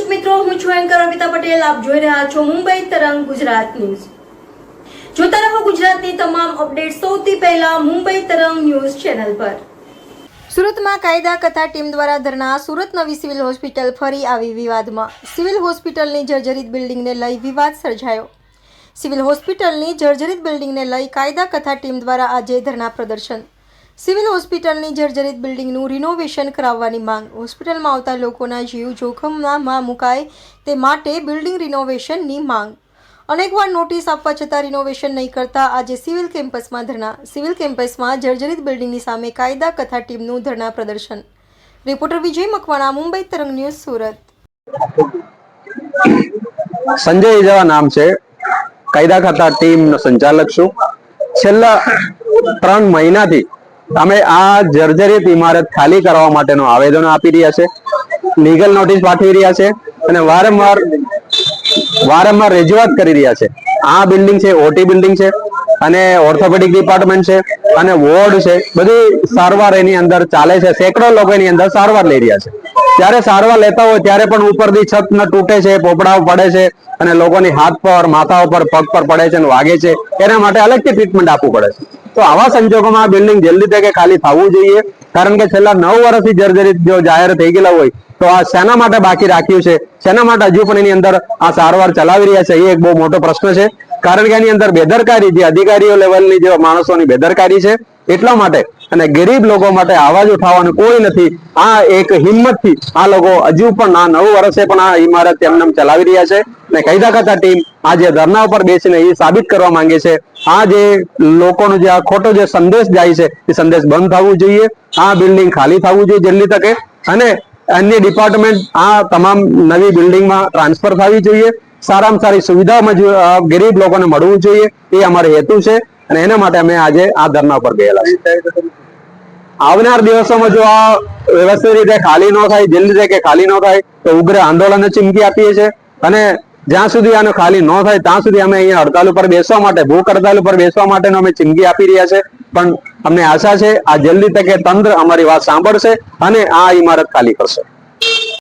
મિત્રો, હું છું એન્કર અમિતા પટેલ. આપ જોઈ રહ્યા છો મુંબઈ તરંગ ગુજરાત ન્યૂઝ. જોતા રહો ગુજરાતની તમામ અપડેટ સૌથી પહેલા મુંબઈ તરંગ ન્યૂઝ ચેનલ પર. સુરતમાં કાયદા કથા ટીમ દ્વારા ધરણા, સુરત નવી સિવિલ હોસ્પિટલ ફરી આવી વિવાદમાં. સિવિલ હોસ્પિટલની જર્જરિત બિલ્ડિંગને લઈ વિવાદ સર્જાયો. સિવિલ હોસ્પિટલની જર્જરિત બિલ્ડિંગને લઈ કાયદા કથા ટીમ દ્વારા આજે ધરણા પ્રદર્શન. સિવિલ હોસ્પિટલની જર્જરિત બિલ્ડિંગનું રિનોવેશન કરાવવાની માંગ. હોસ્પિટલમાં આવતા લોકોના જીવ જોખમમાં મુકાય તે માટે બિલ્ડિંગ રિનોવેશનની માંગ. અનેકવાર નોટિસ આપવા છતાં રિનોવેશન નહીં કરતા આજે સિવિલ કેમ્પસમાં ધરણા. સિવિલ કેમ્પસમાં જર્જરિત બિલ્ડિંગની સામે કાયદા કથા ટીમનું ધરણા પ્રદર્શન. રિપોર્ટર વિજય મકવાણા, મુંબઈ તરંગ ન્યૂઝ, સુરત. સંજય જેવા નામ છે. કાયદા ખાતા ટીમનો સંચાલક છું. છેલ્લા ત્રણ મહિનાથી અમે આ જર્જરિત ઇમારત ખાલી કરવા માટેનો આવેદન આપી રહ્યા છે. લીગલ નોટિસ પાઠવી રહ્યા છે અને વારંવાર વારંવાર રજૂઆત કરી રહ્યા છે. આ બિલ્ડિંગ છે, ઓટી બિલ્ડિંગ છે અને ઓર્થોપેડિક ડિપાર્ટમેન્ટ છે અને વોર્ડ છે. બધી સારવાર એની અંદર ચાલે છે. સેંકડો લોકો એની અંદર સારવાર લઈ રહ્યા છે. ત્યારે સારવાર લેતા હોય ત્યારે પણ ઉપરથી છત ન તૂટે છે, પોપડાઓ પડે છે અને લોકોની હાથ પર, માથા ઉપર પગ પર પડે છે અને વાગે છે. એના માટે અલગથી ટ્રીટમેન્ટ આપવું પડે છે. તો આવા સંજોગોમાં આ બિલ્ડિંગ જલ્દી તકે ખાલી થવું જોઈએ. કારણ કે છેલ્લા નવ વર્ષથી જર્જરિત જો જાહેર થઈ ગયેલા હોય, તો આ શેના માટે બાકી રાખ્યું છે? શેના માટે હજુ પણ એની અંદર આ સારવાર ચલાવી રહ્યા છે? એ એક બહુ મોટો પ્રશ્ન છે. કારણ કે એની અંદર બેદરકારી જે અધિકારીઓ લેવલની જે માણસોની બેદરકારી છે, એટલા માટે અને ગરીબ લોકો માટે અવાજ ઉઠાવવાનું કોઈ નથી. આ એક હિંમતથી આ લોકો હજુ પણ આ નવ વર્ષે પણ આ ઇમારત એમને ચલાવી રહ્યા છે. અને કાયદા ખાતા ટીમ આ જે ધરના ઉપર બેસીને એ સાબિત કરવા માંગે છે. આ જે લોકોનો જે આ ખોટો જે સંદેશ જાય છે, એ સંદેશ બંધ થવું જોઈએ. આ બિલ્ડિંગ ખાલી થવું જોઈએ જલ્દી તકે. અને અન્ય ડિપાર્ટમેન્ટ આ તમામ નવી બિલ્ડિંગમાં ટ્રાન્સફર થવી જોઈએ. સારામાં સારી સુવિધા ગરીબ લોકોને મળવું જોઈએ. એ અમારો હેતુ છે. અને એના માટે અમે આજે આ ધરના ઉપર ગયેલા આવનાર દિવસોમાં જો આ વ્યવસ્થિત રીતે ખાલી ન થાય, જલ્દી તકે ખાલી ન થાય, તો ઉગ્ર આંદોલન ચીમકી આપીએ છીએ. અને જ્યાં સુધી આનો ખાલી ન થાય, ત્યાં સુધી અમે અહીંયા હડતાલ ઉપર બેસવા માટે, ભૂખ હડતાલ ઉપર બેસવા માટેનો અમે ચીમકી આપી રહ્યા છે. પણ અમને આશા છે, આ જલ્દી તકે તંત્ર અમારી વાત સાંભળશે અને આ ઇમારત ખાલી કરશે.